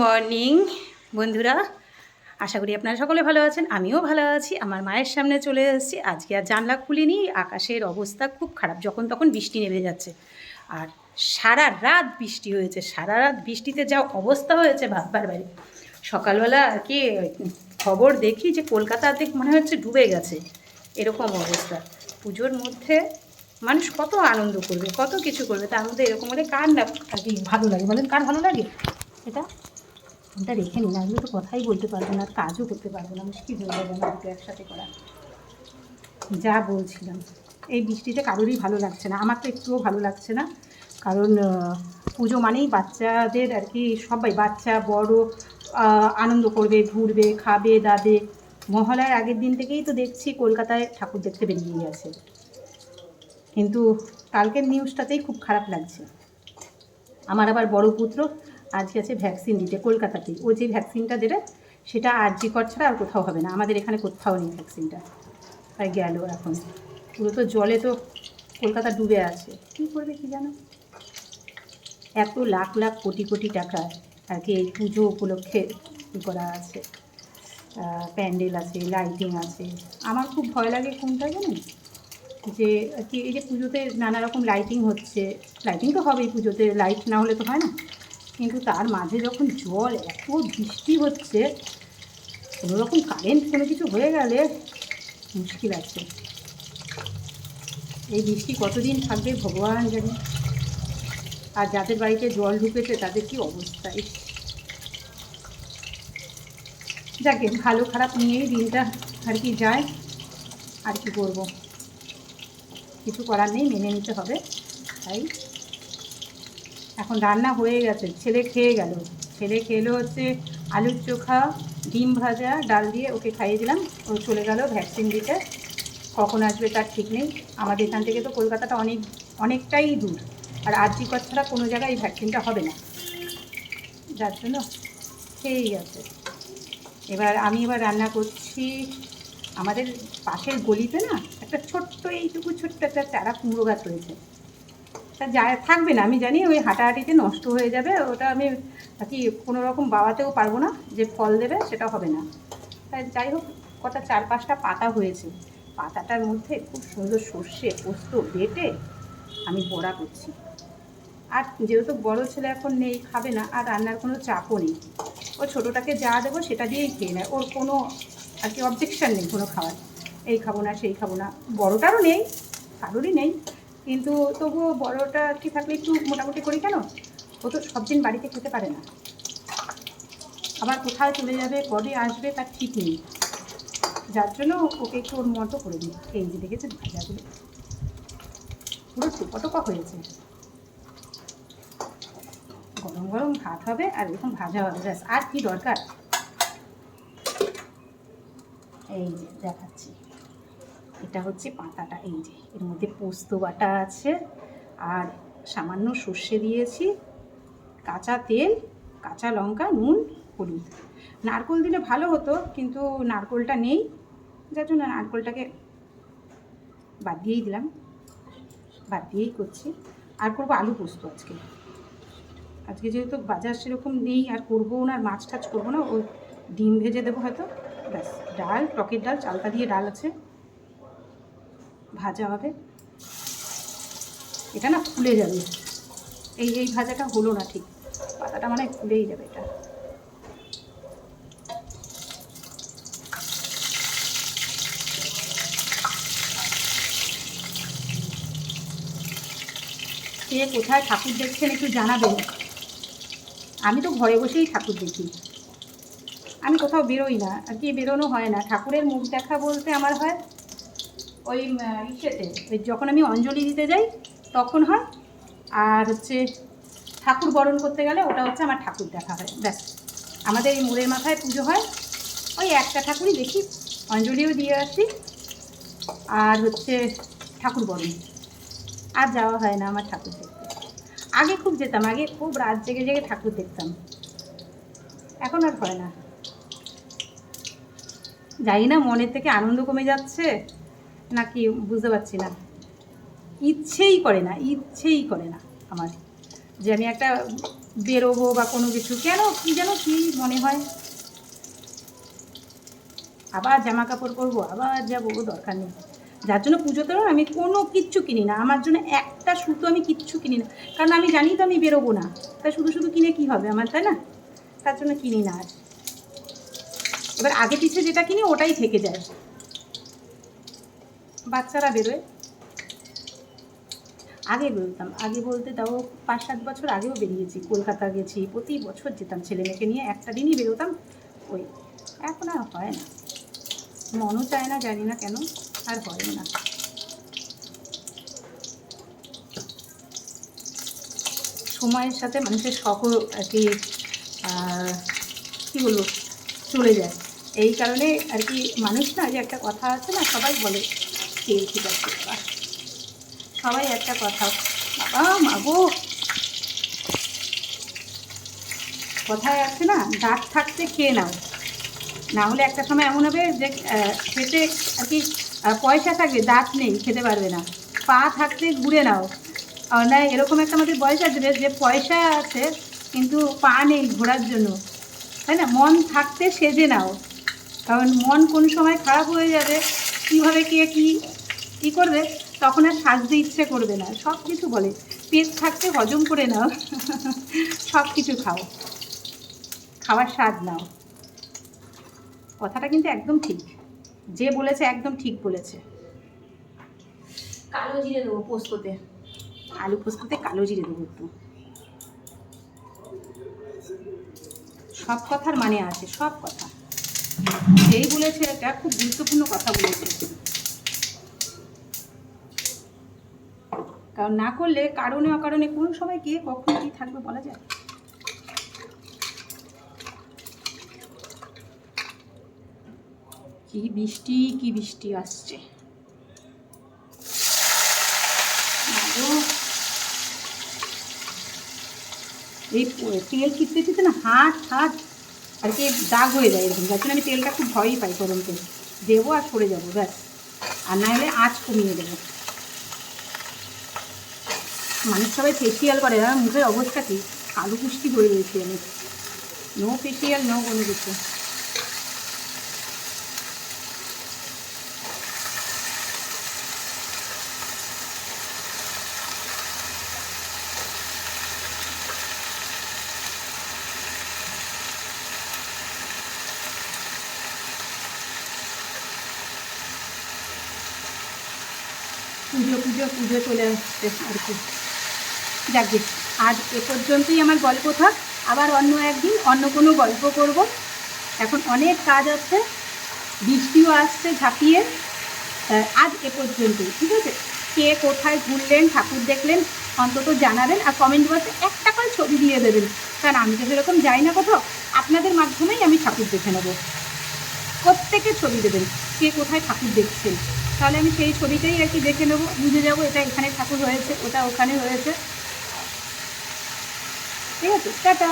Morning, বন্ধুরা। আশা করি আপনারা সকলে ভালো আছেন, আমিও ভালো আছি। আমার মায়ের সামনে চলে এসেছি। আজকে আর জানলা খুলিনি, আকাশের অবস্থা খুব খারাপ, যখন তখন বৃষ্টি নেমে যাচ্ছে। আর সারা রাত বৃষ্টি হয়েছে, সারা রাত বৃষ্টিতে যা অবস্থা হয়েছে ভাববার বাইরে সকালবেলা আর কি, খবর দেখি যে কলকাতাতে মনে হচ্ছে ডুবে গেছে। এরকম অবস্থা। পুজোর মধ্যে মানুষ কত আনন্দ করবে, কত কিছু করবে, তার মধ্যে এরকম হলে কার না আর কি ভালো লাগে? বলেন, কার ভালো লাগে? এটা? ফোনটা রেখে নিন আমি তো কথাই বলতে পারব না কাজও করতে পারব না, মুশকিল হয়ে যাবে না দুটো একসাথে করা। যা বলছিলাম। এই বৃষ্টিতে কারোরই ভালো লাগছে না। আমার তো একটুও ভালো লাগছে না। কারণ পুজো মানেই বাচ্চাদের আর কি সবাই, বাচ্চা, বড় আনন্দ করবে, ঘুরবে, খাবে, দাবে। মহালয়ার আগের দিন থেকেই তো দেখছি কলকাতায় ঠাকুর দেখতে বেরিয়ে গেছে। কিন্তু কালকের নিউজটাতেই খুব খারাপ লাগছে। আমার আবার বড় পুত্র আজকে আছে ভ্যাকসিন দিতে, কলকাতাতেই। ও যে ভ্যাকসিনটা দেবে, সেটা আরজি কর ছাড়া আর কোথাও হবে না। আমাদের এখানে কোথাও নেই ভ্যাকসিনটা তাই গেল এখন। পুরো তো জলে তো কলকাতা ডুবে আছে। কী করবে কি জানো? এত লাখ লাখ কোটি কোটি টাকা আর কি এই পুজো উপলক্ষে করা আছে। প্যান্ডেল আছে লাইটিং আছে। আমার খুব ভয় লাগে কোনটা জানেন যে আর কি এই যে পুজোতে নানা রকম লাইটিং হচ্ছে। লাইটিং তো হবেই পুজোতে। লাইট না হলে তো হয় না। কিন্তু তার মাঝে যখন জল, এত বৃষ্টি হচ্ছে, কোনো রকম কারেন্ট কোনো কিছু হয়ে গেলে মুশকিল আছে। এই বৃষ্টি কতদিন থাকবে ভগবান জানে। আর যাদের বাড়িতে জল ঢুকেছে, তাদের কি অবস্থায় যাকে ভালো খারাপ নিয়েই দিনটা আর কি যায়, আর কি করব? কিছু করার নেই, মেনে নিতে হবে, তাই। এখন রান্না হয়ে গেছে, ছেলে খেয়ে গেল। ছেলে খেলো হচ্ছে আলুর চোখা, ডিম ভাজা, ডাল দিয়ে ওকে খাইয়ে দিলাম। ও চলে গেল ভ্যাকসিন দিতে। কখন আসবে তার ঠিক নেই। আমাদের এখান থেকে তো কলকাতাটা অনেক, অনেকটাই দূর। আর আরজি কর ছাড়া কোনো জায়গায় এই ভ্যাকসিনটা হবে না। যার জন্য খেয়েই গেছে। এবার আমি এবার রান্না করছি আমাদের পাশের গলিতে না একটা ছোট্ট এইটুকু ছোট্ট একটা চারা কুমড়ো গাছ রয়েছে। তা যা, থাকবে না, আমি জানি ওই হাঁটাহাঁটিতে নষ্ট হয়ে যাবে, ওটা আমি কি কোনো রকম বাবাতেও পারব না যে ফল দেবে, সেটা হবে না। তাই যাই হোক, কটা চার পাঁচটা পাতা হয়েছে। পাতাটার মধ্যে খুব সুন্দর সর্ষে পোস্ত বেটে আমি বড়া করছি। আর যেহেতু বড় ছেলে এখন নেই, খাবে না, আর রান্নার কোনো চাপও নেই, ও ছোটোটাকে যা দেবো সেটা দিয়েই খেয়ে নেয়। ওর কোনো আর কি অবজেকশান নেই কোনো খাওয়ার। এই খাব না, সেই খাব না। বড়টারও নেই, কারোরই নেই। কিন্তু তবুও বড়টা কি থাকলে একটু মোটামুটি করি কেন? ও তো সব দিন বাড়িতে খেতে পারে না। আবার কোথায় চলে যাবে, কবে আসবে তার ঠিক নেই। যার জন্য ওকে একটু ওর মতো করে দিই। এই যে দেখেছেন ভাজাগুলো পুরো টোপা টোপা হয়েছে। গরম গরম ভাত হবে আর এরকম ভাজা হবে, ব্যাস। আর কি দরকার? এই যে দেখাচ্ছি। এটা হচ্ছে পাতাটা, এই যে, এর মধ্যে পোস্ত বাটা আছে, আর সামান্য সর্ষে দিয়েছি, কাঁচা তেল, কাঁচা লঙ্কা, নুন, হলুদ। নারকোল দিলে ভালো হতো, কিন্তু নারকোলটা নেই, যার জন্য নারকোলটাকে বাদ দিয়েই দিলাম, বাদ দিয়েই করছি। আর করব আলু পোস্ত আজকে। আজকে যেহেতু বাজার সেরকম নেই, আর করব না, আর মাছ টাছ করব না, ও ডিম ভেজে দেবো হয়তো। ব্যাস, ডাল, টকের ডাল, চালতা দিয়ে ডাল আছে। ভাজা হবে। এটা না ফুলে যাবে। এই এই ভাজাটা হলো না ঠিক। পাতাটা মানে ফুলেই যাবে এটা। কে কোথায় ঠাকুর দেখছেন একটু জানাবেন। আমি তো ঘরে বসেই ঠাকুর দেখি। আমি কোথাও বেরোই না। আর কি বেরোনো হয় না। ঠাকুরের মুখ দেখা বলতে আমার হয় ওই ইসেতে, ওই যখন আমি অঞ্জলি দিতে যাই, তখন হয়। আর হচ্ছে ঠাকুর বরণ করতে গেলে ওটা হচ্ছে আমার ঠাকুর দেখা হয়, ব্যাস। আমাদের এই মোড়ের মাথায় পুজো হয়। ওই একটা ঠাকুরই দেখি, অঞ্জলিও দিয়ে আসি। আর হচ্ছে ঠাকুর বরণ। আর যাওয়া হয় না আমার ঠাকুর দেখতে। আগে খুব যেতাম, আগে খুব রাত জেগে জেগে ঠাকুর দেখতাম। এখন আর হয় না। জানি না, মনের থেকে আনন্দ কমে যাচ্ছে। নাকি বুঝতে পারছি না। ইচ্ছেই করে না, ইচ্ছেই করে না আমার। যে আমি একটা বেরোবো বা কোনো কিছু, কেন, কি যেন কি মনে হয়। আবার জামা কাপড় পরবো, আবার যাব, দরকার নেই। যার জন্য পুজোতেও আমি কোনো কিচ্ছু কিনি না। আমার জন্য একটা সুতো আমি কিচ্ছু কিনি না। কারণ আমি জানি তো আমি বেরোবো না। তাই শুধু শুধু কিনে কি হবে আমার, তাই না? তার জন্য কিনি না আর। এবার আগে পিছে যেটা কিনি, ওটাই থেকে যায়। বাচ্চারা বেরোয়। আগে বেরোতাম আগে বলতে তাও পাঁচ সাত বছর আগেও বেরিয়েছি। কলকাতা গেছি, প্রতি বছর যেতাম ছেলে মেয়েকে নিয়ে। একটা দিনই বেরোতাম, ওই। এখন আর হয় না। মনও চায় না, জানি না কেন, আর হয় না। সময়ের সাথে মানুষের শখও আর কি কী বলব, চলে যায়। এই কারণে আর কি মানুষ না, যে একটা কথা আছে না, সবাই বলে। তেল ঠিক আছে সবাই একটা কথা, বাবা মাগো কথায় আছে না দাঁত থাকতে খেয়ে নাও। না হলে একটা সময় এমন হবে যে খেতে আর কি পয়সা থাকবে দাঁত নেই, খেতে পারবে না। পা থাকতে ঘুরে নাও। না, এরকম একটা আমাদের বয়স আসবে যে পয়সা আছে, কিন্তু পা নেই ঘোরার জন্য। তাই না? মন থাকতে সেজে নাও। কারণ মন কোন সময় খারাপ হয়ে যাবে, কীভাবে কে কী কী করবে? তখন আর সাজতে ইচ্ছে করবে না। সব কিছু বলে পেট থাকতে হজম করে নাও সব কিছু খাও। খাওয়ার স্বাদ নাও। কথাটা কিন্তু একদম ঠিক। যে বলেছে একদম ঠিক বলেছে। কালো জিরে দেবো পোস্ততে। আলু পোস্ততে কালো জিরে দেবো একটু। সব কথার মানে আছে সব কথা। যেই বলেছে এটা খুব গুরুত্বপূর্ণ কথা বলেছে। কারণ না করলে কারণে অকারণে কোন সময় কে কখন কি থাকবে বলা যায়? কি বৃষ্টি কি বৃষ্টি আসছে? এই তেল কিনতে চিতে না হাত হাত, আর কি দাগ হয়ে যায় এরকম। যার জন্য আমি তেলটা খুব ভয়ই পাই গরম তেল। দেবো আর সরে যাব, ব্যাস। আর না হলে আঁচ কমিয়ে দেবো। মানুষ সবাই ফেসিয়াল করে আর মুখের অবস্থা কি? কালো পুষ্টি হয়ে রয়েছে আমি। নো ফেসিয়াল নো কোনো কিছু। পুজো পুজো পুজো চলে আসছে আর কি। যাকে। আজ এ পর্যন্তই আমার গল্প থাক আবার অন্য একদিন অন্য কোনো গল্প করব। এখন অনেক কাজ আছে, বৃষ্টিও আসছে ঝাঁপিয়ে। আজ এ পর্যন্তই, ঠিক আছে? কে কোথায় ঘুরলেন, ঠাকুর দেখলেন, অন্তত জানাবেন আর কমেন্ট বক্সে একটা করে ছবি দিয়ে দেবেন। কারণ আমি তো সেরকম যাই না কোথাও, আপনাদের মাধ্যমেই আমি ঠাকুর দেখে নেব। প্রত্যেকে ছবি দেবেন, কে কোথায় ঠাকুর দেখছেন। তাহলে আমি সেই ছবিটাই আর কি দেখে নেব, বুঝে যাব এটা এখানে ঠাকুর হয়েছে, ওটা ওখানে হয়েছে। ঠিক আছে টাটা।